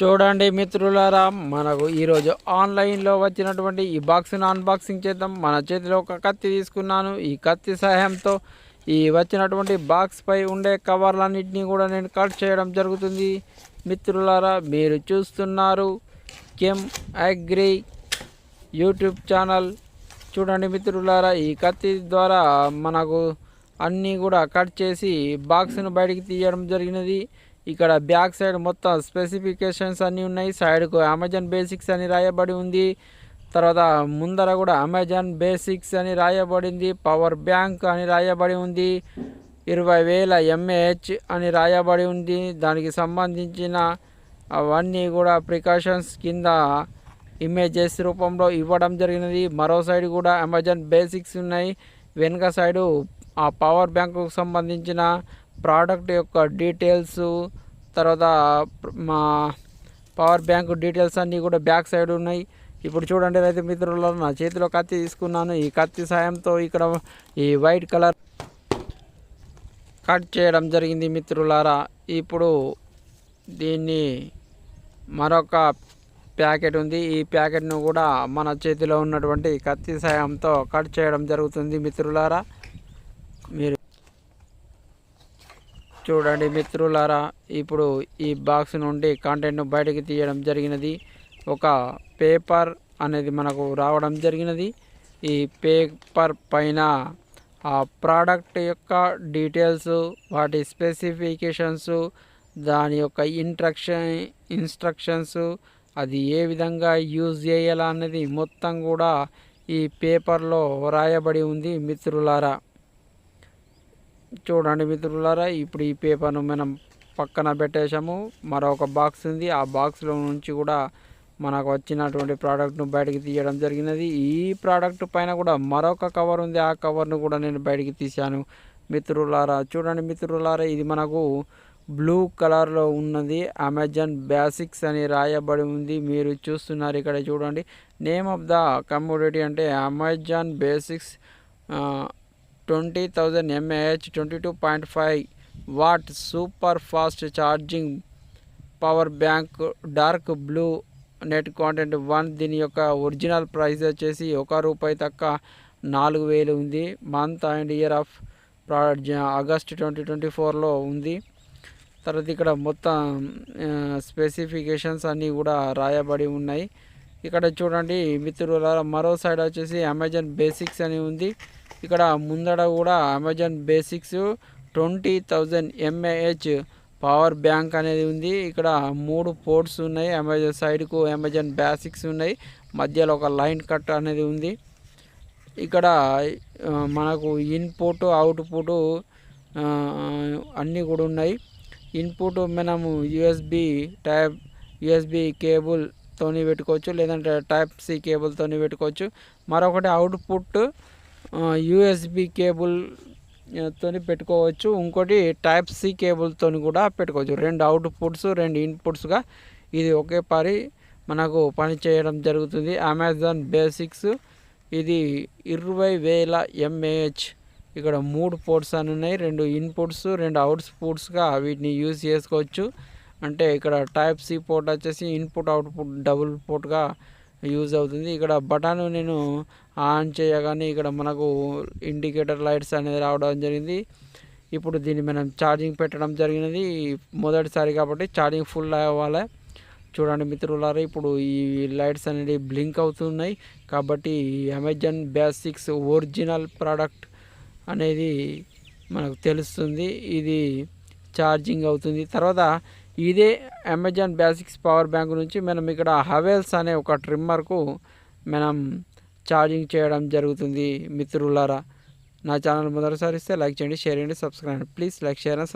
చూడండి మిత్రులారా మనకు ఈరోజు ఆన్లైన్లో వచ్చినటువంటి ఈ బాక్స్ను అన్బాక్సింగ్ చేద్దాం. మన చేతిలో ఒక కత్తి తీసుకున్నాను. ఈ కత్తి సహాయంతో ఈ వచ్చినటువంటి బాక్స్పై ఉండే కవర్లన్నింటినీ కూడా నేను కట్ చేయడం జరుగుతుంది. మిత్రులారా మీరు చూస్తున్నారు కెమ్ అగ్రి యూట్యూబ్ ఛానల్. చూడండి మిత్రులారా ఈ కత్తి ద్వారా మనకు అన్నీ కూడా కట్ చేసి బాక్స్ను బయటికి తీయడం జరిగినది. ఇక్కడ బ్యాక్ సైడ్ మొత్తం స్పెసిఫికేషన్స్ అన్నీ ఉన్నాయి. సైడ్కు అమెజాన్ బేసిక్స్ అని రాయబడి ఉంది. తర్వాత ముందర కూడా అమెజాన్ బేసిక్స్ అని రాయబడింది. పవర్ బ్యాంక్ అని రాయబడి ఉంది. ఇరవై వేల ఎంఏహెచ్ అని రాయబడి ఉంది. దానికి సంబంధించిన అవన్నీ కూడా ప్రికాషన్స్ కింద ఇమేజెస్ రూపంలో ఇవ్వడం జరిగినది. మరో సైడ్ కూడా అమెజాన్ బేసిక్స్ ఉన్నాయి. వెనుక సైడు ఆ పవర్ బ్యాంకు సంబంధించిన ప్రోడక్ట్ యొక్క డీటెయిల్స్ తర్వాత మా పవర్ బ్యాంక్ డీటెయిల్స్ అన్నీ కూడా బ్యాక్ సైడ్ ఉన్నాయి. ఇప్పుడు చూడండి రైతు మిత్రులలో నా చేతిలో కత్తి తీసుకున్నాను. ఈ కత్తి సాయంతో ఇక్కడ ఈ వైట్ కలర్ కట్ చేయడం జరిగింది మిత్రులారా. ఇప్పుడు దీన్ని మరొక ప్యాకెట్ ఉంది. ఈ ప్యాకెట్ను కూడా మన చేతిలో ఉన్నటువంటి కత్తి సాయంతో కట్ చేయడం జరుగుతుంది మిత్రులారా మీరు చూడండి మిత్రులారా ఇప్పుడు ఈ బాక్స్ నుండి కంటెంట్ను బయటకు తీయడం జరిగినది. ఒక పేపర్ అనేది మనకు రావడం జరిగినది. ఈ పేపర్ పైన ఆ ప్రోడక్ట్ యొక్క డీటెయిల్స్ వాటి స్పెసిఫికేషన్స్ దాని యొక్క ఇంట్రక్షన్ ఇన్స్ట్రక్షన్స్ అది ఏ విధంగా యూజ్ చేయాలన్నది మొత్తం కూడా ఈ పేపర్లో రాయబడి ఉంది మిత్రులారా. చూడండి మిత్రులారా ఇప్పుడు ఈ పేపర్ను మనం పక్కన పెట్టేశాము. మరొక బాక్స్ ఉంది. ఆ బాక్స్లో నుంచి కూడా మనకు వచ్చినటువంటి ప్రోడక్ట్ను బయటకు తీయడం జరిగినది. ఈ ప్రోడక్ట్ పైన కూడా మరొక కవర్ ఉంది. ఆ కవర్ను కూడా నేను బయటికి తీశాను. మిత్రులారా చూడండి మిత్రులారా ఇది మనకు బ్లూ కలర్లో ఉన్నది. అమెజాన్ బేసిక్స్ అని రాయబడి ఉంది. మీరు చూస్తున్నారు ఇక్కడ చూడండి. నేమ్ ఆఫ్ ద కమ్యూడిటీ అంటే Amazon basics twenty thousand mAh twenty two point five watt super fast charging power bank dark blue net content one. దీని యొక్క ఒరిజినల్ ప్రైస్ వచ్చేసి ఒక రూపాయి తక్క నాలుగు వేలు ఉంది. Month and year of August twenty twenty ఫోర్లో ఉంది. తర్వాత ఇక్కడ మొత్తం స్పెసిఫికేషన్స్ అన్నీ కూడా రాయబడి ఉన్నాయి. ఇక్కడ చూడండి మిత్రుల మరో సైడ్ వచ్చేసి అమెజాన్ బేసిక్స్ అని ఉంది. ఇక్కడ ముందడ కూడా Amazon basics twenty thousand mAh power bank అనేది ఉంది. ఇక్కడ మూడు పోర్ట్స్ ఉన్నాయి. అమెజాన్ సైడ్కు అమెజాన్ బేసిక్స్ ఉన్నాయి. మధ్యలో ఒక లైన్ కట్ అనేది ఉంది. ఇక్కడ మనకు ఇన్పుట్ అవుట్పుట్ అన్నీ కూడా ఉన్నాయి. ఇన్పుట్ మనము యూఎస్బి టైప్ యూఎస్బి కేబుల్తోని పెట్టుకోవచ్చు. లేదంటే టైప్ సి కేబుల్తోని పెట్టుకోవచ్చు. మరొకటి అవుట్పుట్ యూఎస్బి కేబుల్ తోని పెట్టుకోవచ్చు. ఇంకోటి టైప్ సి కేబుల్తో కూడా పెట్టుకోవచ్చు. రెండు అవుట్పుట్స్ రెండు ఇన్పుట్స్గా ఇది ఒకే మనకు పనిచేయడం జరుగుతుంది. అమెజాన్ బేసిక్స్ ఇది ఇరవై వేల ఎంఏహెచ్ ఇక్కడ మూడు పోర్ట్స్ అని ఉన్నాయి. రెండు ఇన్పుట్స్ రెండు అవుట్పుట్స్గా వీటిని యూజ్ చేసుకోవచ్చు. అంటే ఇక్కడ టైప్ సి పోర్ట్ వచ్చేసి ఇన్పుట్ అవుట్పుట్ డబుల్ పోర్ట్గా యూజ్ అవుతుంది. ఇక్కడ బటన్ నేను ఆన్ చేయగానే ఇక్కడ మనకు ఇండికేటర్ లైట్స్ అనేది రావడం జరిగింది. ఇప్పుడు దీన్ని మనం ఛార్జింగ్ పెట్టడం జరిగినది. మొదటిసారి కాబట్టి ఛార్జింగ్ ఫుల్ అవ్వాలి. చూడండి మిత్రులారా ఇప్పుడు ఈ లైట్స్ అనేది బ్లింక్ అవుతున్నాయి. కాబట్టి అమెజాన్ బేసిక్స్ ఒరిజినల్ ప్రోడక్ట్ అనేది మనకు తెలుస్తుంది. ఇది ఛార్జింగ్ అవుతుంది. తర్వాత ఇదే అమెజాన్ బేసిక్స్ పవర్ బ్యాంక్ నుంచి మనం ఇక్కడ హవెల్స్ అనే ఒక ట్రిమ్మర్కు మనం ఛార్జింగ్ చేయడం జరుగుతుంది. మిత్రులారా నా ఛానల్ మొదటిసారి ఇస్తే లైక్ చేయండి షేర్ చేయండి సబ్స్క్రైబ్ ప్లీజ్ లైక్ షేర్